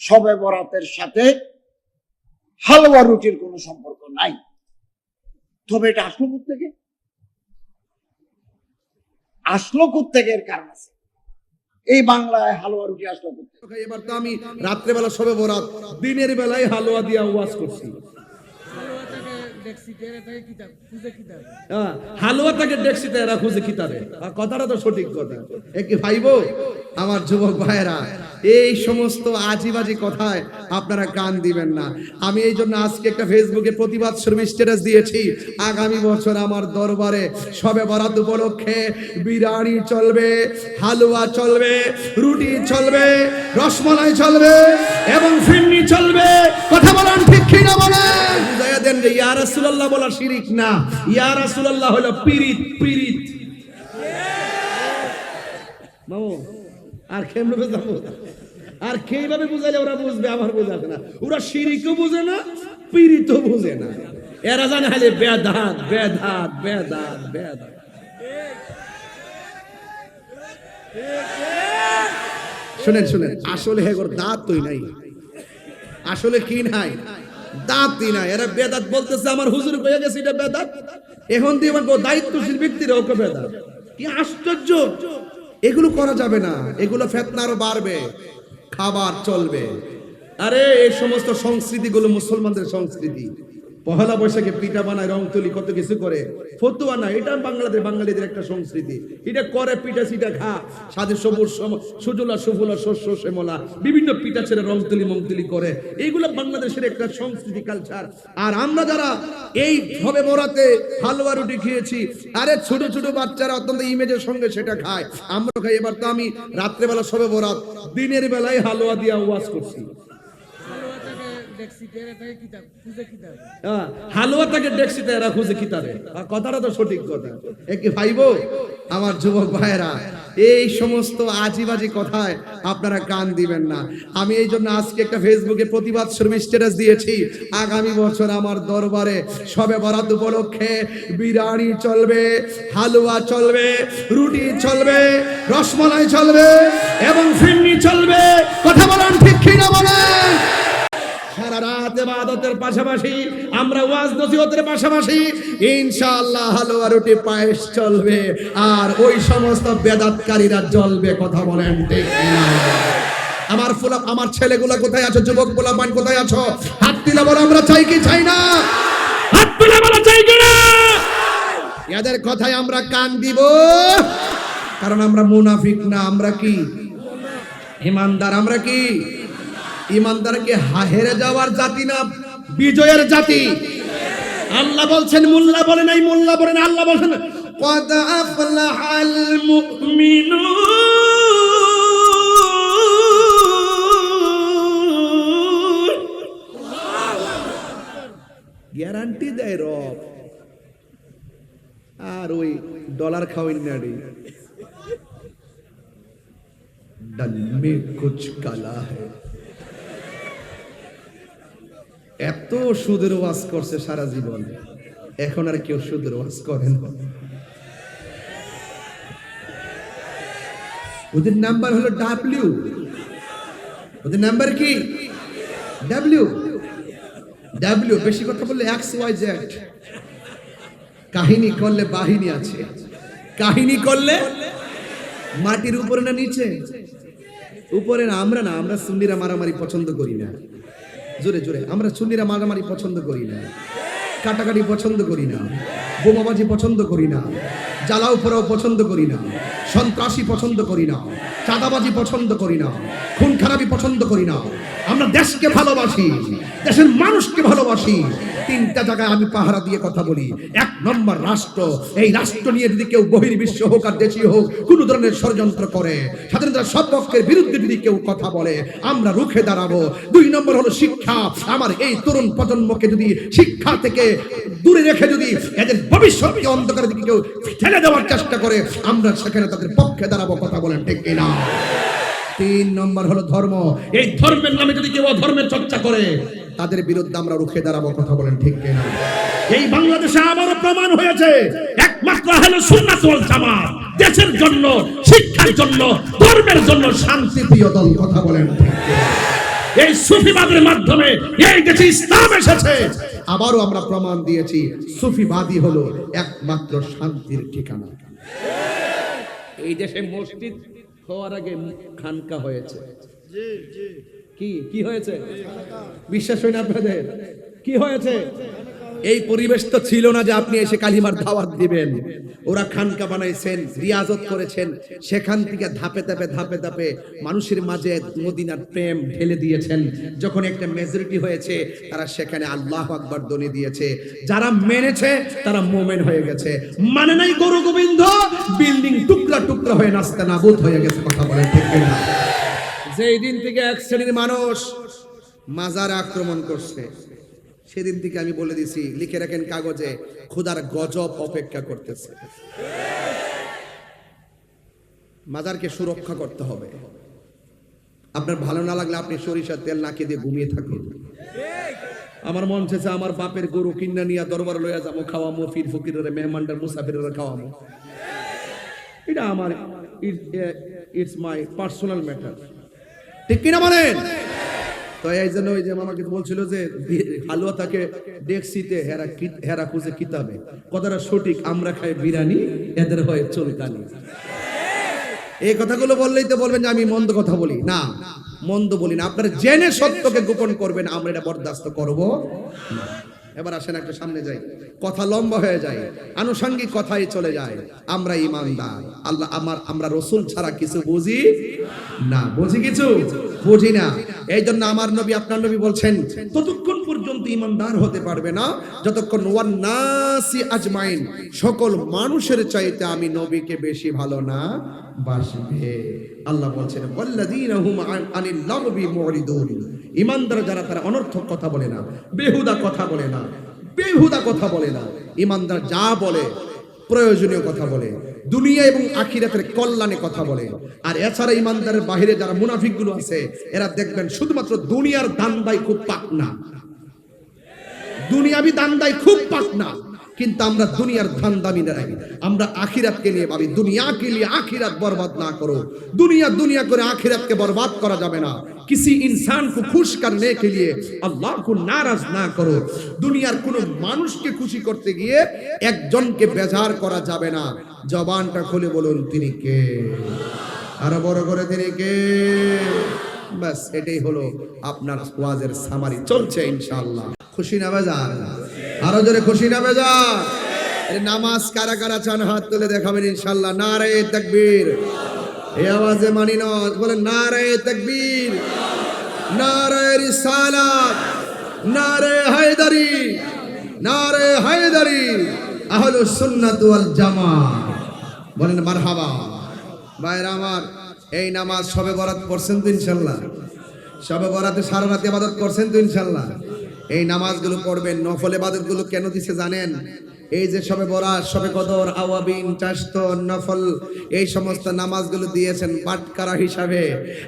সবে বরাতের সাথে হালুয়া রুটির কোনো সম্পর্ক নাই। তবে এটা আসলো থেকে আসলো কুত্তেকের কারণ আছে। এই বাংলায় হালুয়া রুটি আসলো? এবার তো আমি রাত্রেবেলা সবে বরাত, দিনের বেলায় হালুয়া দিয়া ওয়াজ করছি। হালুয়া তাকে ডেক্সিতে এরা খুঁজে আর কথাটা তো সঠিক কথা। আমার যুবক ভাইয়েরা, এই সমস্ত আজিবাজি কথায় আপনারা কান দিবেন না। আমি এই জন্য আজকে একটা ফেসবুকে প্রতিবাদ শর্মী স্ট্যাটাস দিয়েছি। আগামী বছর আমার দরবারে সবে বরাত উপলক্ষে বিরিয়ানি চলবে, হালুয়া চলবে, রুটি চলবে, রসমলাই চলবে এবং ফিরনি চলবে। কথা বলেন ঠিক কি না বলেন? দেন যে, ইয়া রাসূলুল্লাহ বলা শিরিক না। ইয়া রাসূলুল্লাহ হলো পীরিত পীরিত। আর কেমনে যাব আর কীভাবে বুঝাইলে ওরা বুঝবে? আমার বোঝাবে না। ওরা শিরিকও বুঝে না পীড়িতও বুঝে না। এরা জানে খালি বেদাত বেদাত বেদাত বেদাত। শুনেন শুনেন, আসলে হেগর দাঁত তুই নাই। আসলে কি নাই? দাঁতই নাই। এরা বেদাত বলতেছে, আমার হুজুর কয়ে গেছে এটা বেদাত? এখন দিয়ে আমার দায়িত্বশীল ব্যক্তিরা ওকে বেদাত? কি আশ্চর্য! এগুলো করা যাবে না। এগুলো ফেতনা আরও বাড়বে, খাবার চলবে। আরে, এই সমস্ত সংস্কৃতিগুলো মুসলমানদের সংস্কৃতি। পহেলা বৈশাখে পিঠা বানায়, রং তুলি, কত কিছু করে। ফতুয়া না, এটা বাংলাদেশ, বাঙালিদের একটা সংস্কৃতি। এটা করে, পিঠা সিটা খা। সাথে সবুজ সুজলা, সুফলা, শস্য, শ্যামলা, বিভিন্ন পিঠা ছেড়ে রং তুলি মং তুলি করে। এইগুলো বাংলাদেশের একটা সংস্কৃতি কালচার আর আমরা যারা এই হবে বরাতে হালুয়া রুটি খেয়েছি, আরে ছোট ছোট বাচ্চারা অত্যন্ত ইমেজের সঙ্গে সেটা খায়। আমরা খাই, এবার তো আমি রাত্রেবেলা সবে বরাত, দিনের বেলায় হালুয়া দিয়া ওয়াজ করছি। ডেক্সিতে এরা খুঁজে কিতাবে। কথাটা তো সঠিক কথা। ভাইবো আমার যুবক ভাইয়েরা, এই সমস্ত আজিবাজি কথায় আপনারা কান দিবেন না। আমি এই জন্য আজকে একটা ফেসবুকে প্রতিবাদ শর্মী স্ট্যাটাস দিয়েছি। আগামী বছর আমার দরবারে সবে বরাত উপলক্ষে বিরিয়ানি চলবে, হালুয়া চলবে, রুটি চলবে, রসমলাই চলবে এবং ফিরনি চলবে। পাশাপাশি আমরা ওয়াজ নসিহতের পাশাপাশি ইনশাআল্লাহ হালুয়া রুটি পায়েস চলবে আর ওই সমস্ত বেদাতকারীরা জ্বলবে, কথা বলেন ঠিক আমার ফুলা, আমার ছেলেগুলা কোথায় আছো? যুবক গোলাপান কোথায় আছো? হাত তুলে বলো, আমরা চাই কি চাই না? হাত তুলে বলো, চাই কি না? এদের কথায় আমরা কান দিব। কারণ আমরা মুনাফিক না, আমরা কি? ইমানদার, আমরা কি? ইমানদারকে হেরে যাওয়ার জাতি না? বিজয়ের জাতি। আল্লাহ বলছেন, মোল্লা বলে নাই, মোল্লা বলে না আল্লাহ বলছেন গ্যারান্টি দেয় রব। আর ওই ডলার খাওয়াই না রে। डल কুচ কালা काला এত সুদের ওয়াজ করছে সারা জীবন। এখন আর কেউ সুদের ওয়াজ করে না। ওদের নাম্বার হলো ডাব্লিউ ওদের নাম্বার কি? ডাব্লিউ ডাব্লিউ বেশি কথা বললে এক্স ওয়াই জেড কাহিনী করলে বাহিনী আছে। কাহিনী করলে মাটির উপরে না নিচে? উপরে না, আমরা না, আমরা সুন্নিরা মারামারি পছন্দ করি না। জোরে জোরে। আমরা সুন্নিরা মারামারি পছন্দ করি না। কাটাকাটি পছন্দ করি না। বোমাবাজি পছন্দ করি না। জ্বালাও পোড়াও পছন্দ করি না। সন্ত্রাসী পছন্দ করি না, চাঁদাবাজি পছন্দ করি না খুন খারাপি পছন্দ করি না। আমরা দেশকে ভালোবাসি, দেশের মানুষকে ভালোবাসি। তিনটা জায়গায় আমি পাহারা দিয়ে কথা বলি। এক নম্বর রাষ্ট্র, এই রাষ্ট্র নিয়ে যদি কেউ বহির্বিশ্ব হোক আর দেশীয় হোক, কোন ধরনের ষড়যন্ত্র করে স্বাধীনতার সব পক্ষের বিরুদ্ধে যদি কেউ কথা বলে, আমরা রুখে দাঁড়াবো। দুই নম্বর হলো শিক্ষা। আমার এই তরুণ প্রজন্মকে যদি শিক্ষা থেকে দূরে রেখে যদি এদের ভবিষ্যৎকে অন্ধকারের দিকে কেউ ঠেলে দেওয়ার চেষ্টা করে, আমরা সেখানে তাদের পক্ষে দাঁড়াবো, কথা বলেন ঠিক কিনা? তিন নম্বর হলো ধর্ম। এই ধর্মের নামে যদি কেউ ধর্মের চর্চা করে, তাদের বিরুদ্ধে আমরা রুখে দাঁড়াবো, কথা বলেন ঠিক কিনা? এই বাংলাদেশে আবারও প্রমাণ হয়েছে, একমাত্র হলো সুন্নাত ওয়াল জামাত, দেশের জন্য, শিক্ষার জন্য, ধর্মের জন্য শান্তি প্রিয় দল, কথা বলেন ঠিক? এই সুফিবাদের মাধ্যমে এই দেশে ইসলাম এসেছে। আবারও আমরা প্রমাণ দিয়েছি, সুফিবাদী হলো একমাত্র শান্তির ঠিকানা। এই দেশে মসজিদ হওয়ার আগে খানকা হয়েছে। কি কি হয়েছে? বিশ্বাস হয় না আপনাদের? কি হয়েছে? এই পরিবেশ তো ছিল না যে আপনি এসে কালিমার দাওয়াত দিবেন। ওরা খানকা বানাইছেন, রিয়াজত করেছেন। সেখান থেকে ধাপে ধাপে ধাপে ধাপে মানুষের মাঝে মদিনার প্রেম ঢেলে দিয়েছেন। যখন একটা মেজরিটি হয়েছে, তারা সেখানে আল্লাহ আকবর দনি দিয়েছে। যারা মেনেছে, তারা মোমেন হয়ে গেছে। মানে নাই গরু গোবিন্দ বিল্ডিং টুকরা টুকরা হয়ে নাস্তা নাবুদ হয়ে গেছে, কথা বলে ঠিক কিনা? যেই দিন থেকে এক শ্রেণির মানুষ মাজার আক্রমণ করছে। সেদিন থেকে আমি বলে দিছি লিখে রাখেন কাগজে, খুদার গজব অপেক্ষা করতেছে। মাজারকে সুরক্ষা করতে হবে। আপনার ভালো না লাগলে আপনি সরিষার তেল নাকে দিয়ে ঘুমিয়ে থাকুন। আমার মন চেয়েছে আমার বাপের গরু কিনা নিয়ে দরবার লইয়া যাব, খাওয়ামো, ফির ফকিরের, মেহমানদার, মুসাফিরের খাওয়ামো। এটা আমার ইটস মাই পার্সোনাল ম্যাটার ঠিক কিনা বলেন? তো এই জন্য ওই যে আমাকে বলছিল যে হালুয়া থাকে ডেক্সিতে, হেরা হেরা খুঁজে কিতাবে কথাটা সঠিক, আমরা খাই বিরিয়ানি, এদের হয় চুলকানি। এই কথাগুলো বললেই তো বলবেন যে আমি মন্দ কথা বলি। না, মন্দ বলি না। আপনারা জেনে সত্যকে গোপন করবেন, আমরা এটা বরদাস্ত করব এবার আসেন একটা সামনে যাই। কথা লম্বা হয়ে যায়, আনুষঙ্গিক কথাই চলে যায়। আমরা ইমানদার। আল্লাহ আমার আমরা রসুল ছাড়া কিছু বুঝি না। বুঝি কিছু? বুঝি না। এই জন্য আমার নবী, আপনার নবী বলছেন, ততক্ষণ পর্যন্ত ইমানদার হতে পারবে না। যতক্ষণ ওয়ান নাসি আজমাইন, সকল মানুষের চাইতে আমি নবীকে বেশি ভালো না বাসবে। আল্লাহ বলছেন, ওয়াল্লাযীনা আনিল লাগবি মুরিদুন ইমানদার যারা, তারা অনর্থক কথা বলে না, বেহুদা কথা বলে না, বেহুদা কথা বলে না। ইমানদার যা বলে, প্রয়োজনীয় কথা বলে। দুনিয়া এবং আখিরাতের কল্যাণে কথা বলে। আর এছাড়া ইমানদারের বাহিরে যারা মুনাফিকগুলো আছে, এরা দেখবেন শুধুমাত্র দুনিয়ার দান্দাই খুব পাক না। দুনিয়াবি দায় খুব পাক না। কিন্তু আমরা দুনিয়ার ধান্দামি নাই আমরা আখিরাতকে নিয়ে ভাবি দুনিয়াকে নিয়ে আখিরাত বরবাদ না করো দুনিয়া দুনিয়া করে আখিরাতকে বরবাদ করা যাবে না किसी इंसान को खुश करने के लिए আল্লাহ को নারাজ না করো দুনিয়ার কোনো মানুষকে খুশি করতে গিয়ে একজনকে বেজার করা যাবে না জবানটা খুলে বলুন তিনি কে আরো বড় করে তিনি কে ব্যাস এটাই হলো আপনার ওয়াজের সামারি চলছে ইনশাআল্লাহ খুশি না বেজার আরও জোরে খুশি না বেজার নামাজ কারা কারা চান হাত তুলে দেখাবেন ইনশাআল্লাহ নারে তাকবীর। এই আওয়াজে মানি না, বলেন নারে তাকবীর। নারে রিসালাত। নারে হায়দারি। নারে হায়দারি। আহলুস সুন্নাত ওয়াল জামাত বলেন মারহাবা। ভাইরা আমার, এই নামাজ সবে বরাত পড়ছেন তো ইনশাল্লাহ। সবে বরাতে সারা রাতে ইবাদত করছেন তো ইনশাল্লাহ। এই নামাজগুলো পড়বেন, নফল ইবাদতগুলো কেন দিছে জানেন? এই যে সবে বরাত, সবে কদর, আওয়াবিন, চাষ্ট, নফল, এই সমস্ত নামাজগুলো দিয়েছেন বাটকারা হিসাবে।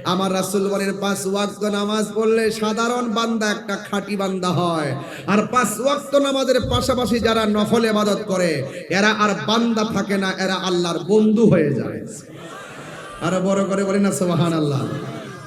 আমার রাসূল বলেন, পাঁচ ওয়াক্ত নামাজ পড়লে সাধারণ বান্দা একটা খাঁটি বান্দা হয়। আর পাঁচ ওয়াক্ত নামাজের পাশাপাশি যারা নফল এবাদত করে, এরা আর বান্দা থাকে না, এরা আল্লাহর বন্ধু হয়ে যায়। আরও বড় করে বলি না সোহান আল্লাহ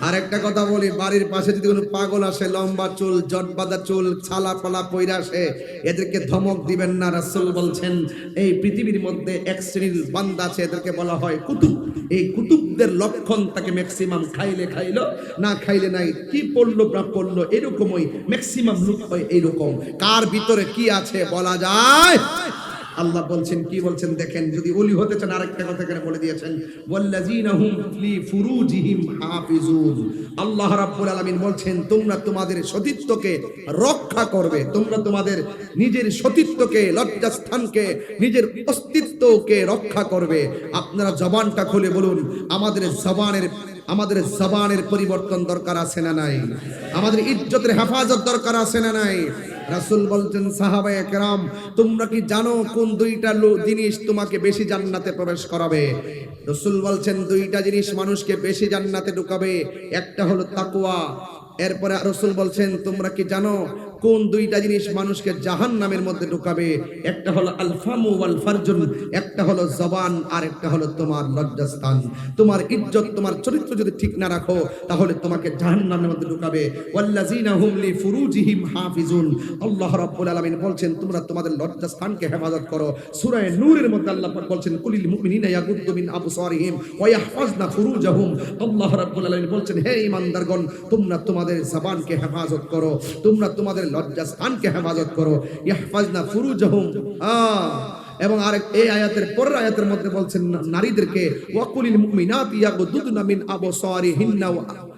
আর একটা কথা বলি, বাড়ির পাশে যদি কোনো পাগল আসে, লম্বা চুল জট বাঁধা চুল, ছালা পালা পইরা আসে, এদেরকে ধমক দিবেন না, রাসুল বলছেন, এই পৃথিবীর মধ্যে এক শ্রেণির বান্দা আছে, এদেরকে বলা হয় কুতুব। এই কুতুবদের লক্ষণ তাকে ম্যাক্সিমাম খাইলে খাইলো, না খাইলে নাই। কি পড়ল, না পড়ল, এরকমই ম্যাক্সিমাম লুক হয় এইরকম। কার ভিতরে কি আছে, বলা যায় আল্লাহ বলছেন, কি বলছেন দেখেন, যদি ওলি হতে চান, আরেকটা কথা এখানে বলে দিয়েছেন আল্লাহ রাব্বুল আলামিন বলছেন, তোমরা তোমাদের সতীত্বকে রক্ষা করবে। তোমরা তোমাদের নিজের সতীত্বকে, লজ্জাস্থানকে, নিজের অস্তিত্বকে রক্ষা করবে। আপনারা জবানটা খুলে বলুন, আমাদের জবানের আমাদের জবানের পরিবর্তন দরকার আছে না নাই? আমাদের ইজ্জতের হেফাজত দরকার আছে না নাই? রাসূল বলছেন সাহাবা একরাম তোমরা কি জানো কোন দুইটা জিনিস তোমাকে বেশি জান্নাতে প্রবেশ করাবে? রসুল বলছেন, দুইটা জিনিস মানুষকে বেশি জান্নাতে ঢুকাবে। একটা হলো তাকুয়া এরপরে রসুল বলছেন, তোমরা কি জানো কোন দুইটা জিনিস মানুষকে জাহান নামের মধ্যে ঢুকাবে? একটা হলো আলফামু ওয়াল ফারজুন, একটা হলো জবান, আর একটা হলো তোমার লজ্জাস্থান। তোমার ইজ্জত, তোমার চরিত্র যদি ঠিক না রাখো, তাহলে তোমাকে জাহান নামের মধ্যে ঢুকাবে। ওয়াল্লাযিনা হুম লি ফুরুজিহিম হাফিজুন। আল্লাহ রাব্বুল আলামিন বলছেন, তোমরা তোমাদের লজ্জাস্থানকে হেফাজত করো। সূরা নূরের মধ্যে আল্লাহ পাক বলছেন, কুলিল মুমিনিনা ইয়াগুদ্দু মিন আবসারিহিম ওয়া ইয়াহফাজনা ফুরুজাহুম। আল্লাহ রাব্বুল আলামিন বলছেন, হে ঈমানদারগণ, তোমরা তোমাদের জবানকে হেফাজত করো। তোমরা তোমাদের লজ্জাস্থানকে হেফাজত করো। ইয়াহফাজনা ফুরুজহুম। আ, এবং আরেক এই আয়াতের পরের আয়াতের মধ্যে বলছেন নারীদেরকে, ওয়াকুলিল মুমিনাতি ইয়াগুদুদনা মিন আবসারিহিন্না ওয়া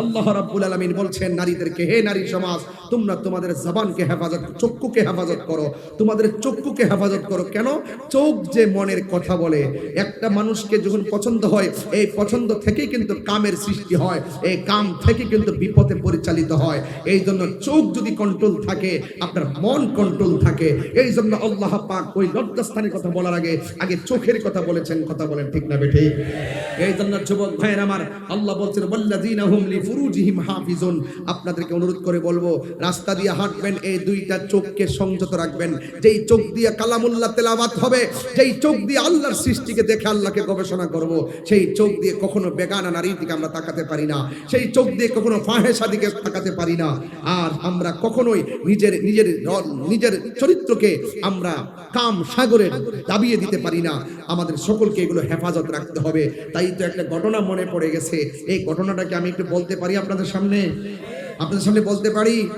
আল্লাহ বলছেন, নারীদেরকে নারী সমাজ, তোমরা তোমাদের জবানকে হেফাজত, চক্ষুকে হেফাজত করো। তোমাদের চক্ষুকে হেফাজত করো। কেন? চোখ যে মনের কথা বলে, একটা মানুষকে যখন পছন্দ হয়, এই পছন্দ থেকেই কিন্তু কামের সৃষ্টি হয়, এই কাম থেকে কিন্তু বিপদে পরিচালিত হয়। এই জন্য চোখ যদি কন্ট্রোল থাকে, আপনার মন কন্ট্রোল থাকে, এই জন্য আল্লাহ পাক ওই লজ্জাস্থানের কথা বলার আগে আগে চোখের কথা বলেছেন, কথা বলেন ঠিক না বেঠে? এই জন্য যুবক ভাইয়ের আমার আল্লাহ বলছেন, ওয়াল্লাযিনা হুম লিফুরুজিহিম হাফিজুন। আপনাদেরকে অনুরোধ করে বলব, রাস্তা দিয়ে হাঁটবেন, এই দুইটা চোখকে সংযত রাখবেন। যেই চোখ দিয়ে কালামুল্লাহ তেলাওয়াত হবে, যেই চোখ দিয়ে আল্লাহর সৃষ্টিকে দেখে আল্লাহকে গবেষণা করব, সেই চোখ দিয়ে কখনো বেগানা নারীর দিকে আমরা তাকাতে পারি না, সেই চোখ দিয়ে কখনো ফাহেসা দিকে তাকাতে পারি না। আর আমরা কখনোই নিজের নিজের নিজের চরিত্রকে আমরা কাম সাগরে দাবিয়ে দিতে পারি না। আমাদের সকলকে এগুলো হেফাজত রাখতে হবে। তাই তো একটা ঘটনা মনে পড়ে গেছে। এই ঘটনাটাকে আমি একটু বলতে পারি আপনাদের সামনে? আপনাদের সামনে বলতে পারি,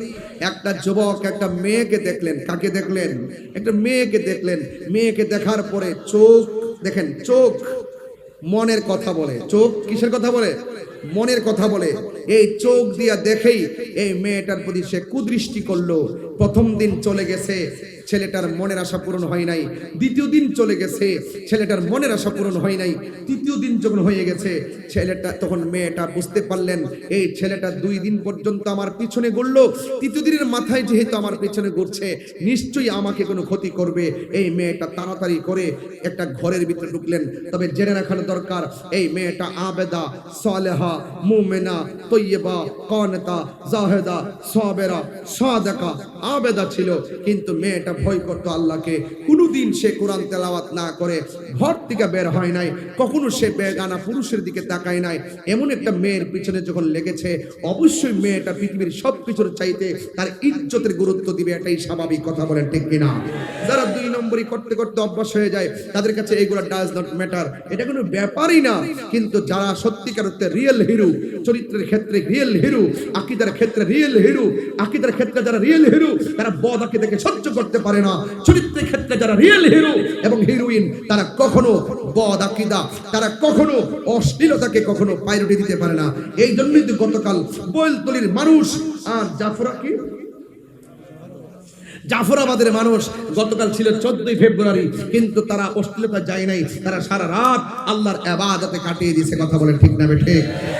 একটা যুবক একটা মেয়েকে দেখলেন। কাকে দেখলেন? একটা মেয়েকে দেখলেন। মেয়েকে দেখার পরে চোখ, দেখেন, চোখ মনের কথা বলে। চোখ কিসের কথা বলে? মনের কথা বলে। এই চোখ দিয়া দেখেই এই মেয়েটার প্রতি সে কুদৃষ্টি করল। প্রথম দিন চলে গেছে, ছেলেটার মনের আশা পূরণ হয় নাই। দ্বিতীয় দিন চলে গেছে, ছেলেটার মনের আশা পূরণ হয় নাই। তৃতীয় দিন যখন হয়ে গেছে, ছেলেটা তখন মেয়েটা বুঝতে পারলেন, এই ছেলেটা দুই দিন পর্যন্ত আমার পিছনে ঘুরলো। তৃতীয় দিনের মাথায় যেহেতু আমার পিছনে ঘুরছে, নিশ্চয়ই আমাকে কোনো ক্ষতি করবে। এই মেয়েটা তাড়াতাড়ি করে একটা ঘরের ভিতরে ঢুকলেন। তবে জেনে রাখানো দরকার, এই মেয়েটা আবেদা, সালেহা, মুমেনা, তৈয়বা, কনতা, জাহেদা, সাবেরা, সাদেকা আবেদা ছিল, কিন্তু মেয়েটা ভয় করতো আল্লাহকে। কোনোদিন সে কোরআন তেলাওয়াত না করে ঘর থেকে বের হয় নাই, কখনো সে বেগানা পুরুষের দিকে তাকায় নাই। এমন একটা মেয়ের পিছনে যখন লেগেছে, অবশ্যই মেয়েটা পৃথিবীর সব কিছুর চাইতে তার ইজ্জতের গুরুত্ব দিবে, এটাই স্বাভাবিক কথা বলেন ঠিক কিনা। যারা দুই নম্বরই করতে করতে অভ্যাস হয়ে যায়, তাদের কাছে এইগুলো ডাজ নট ম্যাটার এটা কোনো ব্যাপারই না, কিন্তু যারা সত্যিকার অর্থে রিয়েল হিরো চরিত্রের ক্ষেত্রে রিয়েল হিরো আকিদার ক্ষেত্রে রিয়েল হিরো আকিদার ক্ষেত্রে যারা রিয়েল হিরো তারা বদ আকিদাকে সহ্য করতে পারে না। চরিত্রের ক্ষেত্রে যারা রিয়েল হিরো এবং হিরোইন তারা কখনো বদ আকিদা, তারা কখনো অশ্লীলতাকে কখনো পাইরটি দিতে পারে না। এই জন্যই তো গতকাল বৈলতলির মানুষ, আর জাফরা কি জাফরাবাদের মানুষ, গতকাল ছিল চোদ্দই ফেব্রুয়ারি, কিন্তু তারা অশ্লীলতা যায় নাই, তারা সারা রাত আল্লাহর আবাদতে কাটিয়ে দিয়েছে, কথা বলেন ঠিক না বেঠে?